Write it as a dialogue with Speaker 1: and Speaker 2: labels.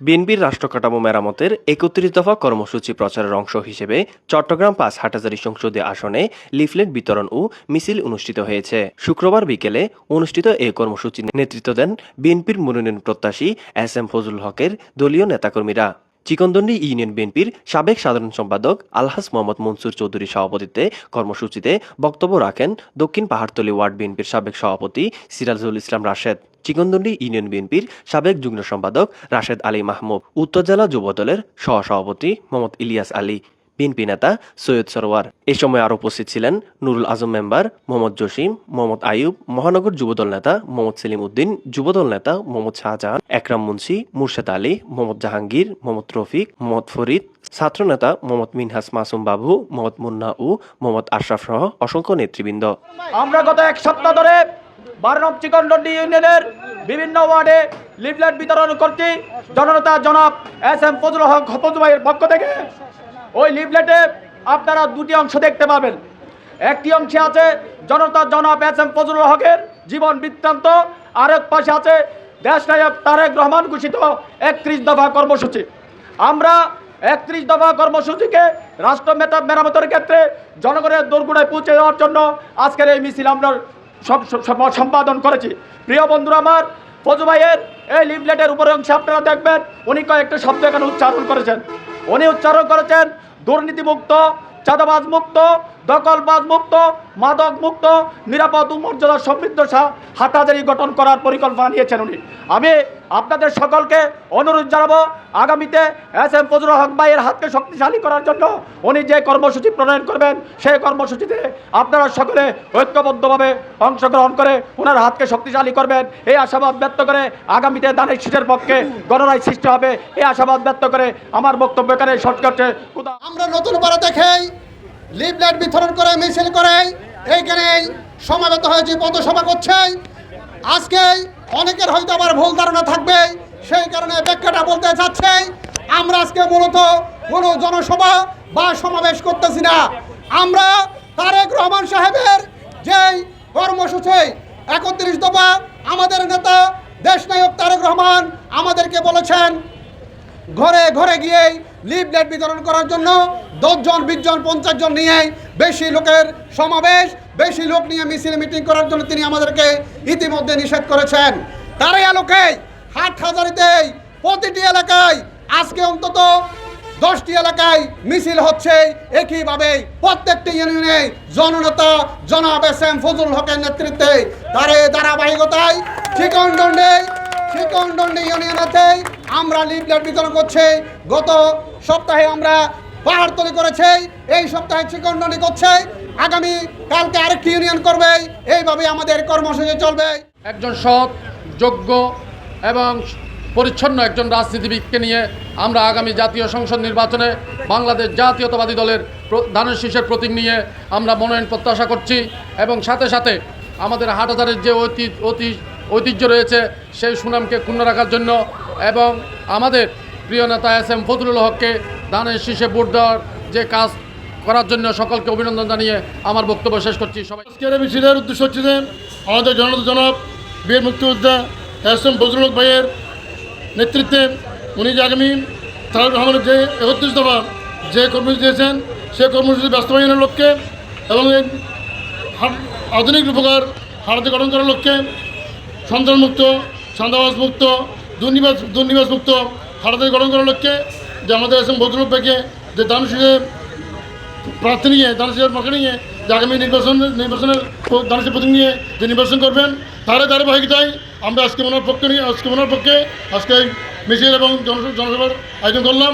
Speaker 1: বিএনপির রাষ্ট্রকাঠামো মেরামতের একত্রিশ দফা কর্মসূচি প্রচারের অংশ হিসেবে চট্টগ্রাম পাঁচ হাটাজারি সংসদীয় আসনে লিফলেট বিতরণ ও মিছিল অনুষ্ঠিত হয়েছে। শুক্রবার বিকেলে অনুষ্ঠিত এই কর্মসূচি নেতৃত্ব দেন বিএনপির মনোনয়ন প্রত্যাশী এস এম ফজলুল হকের দলীয় নেতাকর্মীরা। চিকনদন্ডি ইউনিয়ন বিএনপির সাবেক সাধারণ সম্পাদক আলহাস মোহাম্মদ মনসুর চৌধুরীর সভাপতিত্বে কর্মসূচিতে বক্তব্য রাখেন দক্ষিণ পাহাড়তলী ওয়ার্ড বিএনপির সাবেক সভাপতি সিরাজুল ইসলাম রাশেদ। চিকনদন্ডি ইউনিয়ন বিএনপির সাবেক যুগ্ম সম্পাদক রাশেদ আলী মাহমুদ, উত্তর জেলা যুবদলের সহসভাপতি মোহাম্মদ ইলিয়াস আলী, বিএনপি নেতা সৈয়দ সরোয়ার এ সময় আরও উপস্থিত ছিলেন নুরুল আজম মেম্বার মোহাম্মদ জসিম, মোহাম্মদ আইয়ুব, মহানগর যুবদল নেতা মোহাম্মদ সেলিম উদ্দিন যুবদল নেতা মোহাম্মদ শাহজাহান, একরাম মুন্সি মুর্শেদ আলী, মোহাম্মদ জাহাঙ্গীর, মোহাম্মদ রফিক, মোহাম্মদ ফরিদ ছাত্রনেতা মোহাম্মদ মিনহাস মাসুম বাবু, মোহাম্মদ মুন্না ও মোহাম্মদ আশরাফ সহ অসংখ্য নেতৃবৃন্দ।
Speaker 2: আমরা গত এক সপ্তাহ ধরে বারনব চিকনডন্ডি ইউনিয়নের বিভিন্ন ওয়ার্ডে লিফলেট বিতরণ করছি। জননেতা জনাব এস এম ফজল হক ভাইয়ের পক্ষ থেকে। ওই লিফলেটে আপনারা দুটি অংশ দেখতে পাবেন। একটি অংশে আছে জনতা জনাব এস এম ফজল হকের জীবন বৃত্তান্ত। আরেক পাশে আছে দেশ নায়ক তারেক রহমান ঘোষিত একত্রিশ দফা কর্মসূচি। আমরা একত্রিশ দফা কর্মসূচিকে রাষ্ট্র মেরামতের ক্ষেত্রে জনগণের দোরগোড়ায় পৌঁছে দেওয়ার জন্য আজকের এই মিছিল আমরা সম্পাদন করেছি। প্রিয় বন্ধুরা আমার, ফজু ভাইয়ের এই লিফলেটের উপরে অংশে আপনারা দেখবেন উনি কয়েকটা শব্দ এখানে উচ্চারণ করেছেন। উনি উচ্চারণ করেছেন, দুর্নীতিমুক্ত চাঁদাবাজ মুক্ত দখলবাজ মুক্ত মাদক মুক্ত নিরাপদ মর্যাদা সমৃদ্ধ হাতাজারি গঠন করার পরিকল্পনা নিয়েছেন উনি। আমি আপনাদের সকলকে অনুরোধ জানাব, আগামীতে এস এম ফজল হক ভাইয়ের হাতকে শক্তিশালী করার জন্য উনি যে কর্মসূচি প্রণয়ন করবেন, সেই কর্মসূচিতে আপনারা সকলে ঐক্যবদ্ধভাবে অংশগ্রহণ করে ওনার হাতকে শক্তিশালী করবেন। এই আশাবাদ ব্যক্ত করে আগামীতে দানের শীতের পক্ষে গণরায় সৃষ্টি হবে। এই আশাবাদ ব্যক্ত করে আমার বক্তব্য এখানে শর্ট করছে
Speaker 3: আমরা নতুন পাড়া দেখেই লিফলেট বিতরণ করে, মিছিল করে এইখানে সমাবেত হয়েছে, পথসভা করছে। আজকে অনেকের হয়তো আবার ভুল ধারণা থাকবে, সেই কারণে ব্যাখ্যাটা বলতে চাচ্ছে। আমরা আজকে মূলত কোনো জনসভা বা সমাবেশ করতেছি না। আমরা তারেক রহমান সাহেবের যেই কর্মসূচি, একত্রিশ দফা আমাদের নেতা দেশনায়ক তারেক রহমান আমাদেরকে বলেছেন, ঘরে ঘরে গিয়ে লিফলেট বিতরণ করার জন্য দশজন বিশ জন পঞ্চাশ জন নিয়ে বেশি লোকের সমাবেশ বেশি লোক নিয়ে মিছিল মিটিং করার জন্য তিনি আমাদেরকে ইতিমধ্যে নিষেধ করেছেন। তারই আলোকে হাট হাজারিতেই প্রতিটি এলাকায়, আজকে অন্তত দশটি এলাকায় মিছিল হচ্ছে। একইভাবে প্রত্যেকটি ইউনিয়নে জননেতা জনাব এস এম ফজল হকের নেতৃত্বে তার ধারাবাহিকতায় চিকনদণ্ডে, চিকনদণ্ডি ইউনিয়নেতে আমরা লিফলেট বিতরণ করছি। গত সপ্তাহে আমরা পাহাড়তলি করেছে, এই সপ্তাহে চিকনদণ্ডি করছে। আগামী কালকে আরেকটি ইউনিয়ন করবে, এইভাবে আমাদের কর্মসূচি চলবে।
Speaker 4: একজন সৎ, যোগ্য এবং পরিচ্ছন্ন একজন রাজনীতিবিদকে নিয়ে আমরা আগামী জাতীয় সংসদ নির্বাচনে বাংলাদেশ জাতীয়তাবাদী দলের ধানের শীষের প্রতীক নিয়ে আমরা মনোনয়ন প্রত্যাশা করছি এবং সাথে সাথে আমাদের হাটাধারের যে ঐতি, অতি, ঐতিহ্য রয়েছে, সেই সুনামকে ক্ষুণ্ণ রাখার জন্য এবং আমাদের প্রিয় নেতা এস এম ফজলুল হককে ধানের শীষে ভোট দেওয়ার যে কাজ করার জন্য সকলকে অভিনন্দন জানিয়ে আমার বক্তব্য শেষ করছি। সবাই
Speaker 5: আজকের উদ্দেশ্য হচ্ছে যে আমাদের জনতা জনাব বীর মুক্তিযোদ্ধা এস এম হক ভাইয়ের নেতৃত্বে উনি যে আগামী তারেক রহমানের যে একত্রিশ দফা যে কর্মসূচি দিয়েছেন সেই কর্মসূচি বাস্তবায়নের লক্ষ্যে এবং আধুনিক রূপকার হারাতে গঠন করার লক্ষ্যে সন্তানমুক্ত সান্দাবাস মুক্ত দুর্নিবাস দুর্নিবাস মুক্ত হারাতে গঠন করার লক্ষ্যে যে আমাদের এস এম হক ভাইকে যে দান প্রার্থী নিয়ে পক্ষে নিয়ে, যে আগামী নির্বাচন নির্বাচনের দানসের প্রতীক নিয়ে যে নির্বাচন করবেন তার ধারাবাহিকতায় আমরা আজকে মনের পক্ষে নিয়ে, আজকে মনের পক্ষে আজকে মিছিল এবং জনসভার আয়োজন করলাম।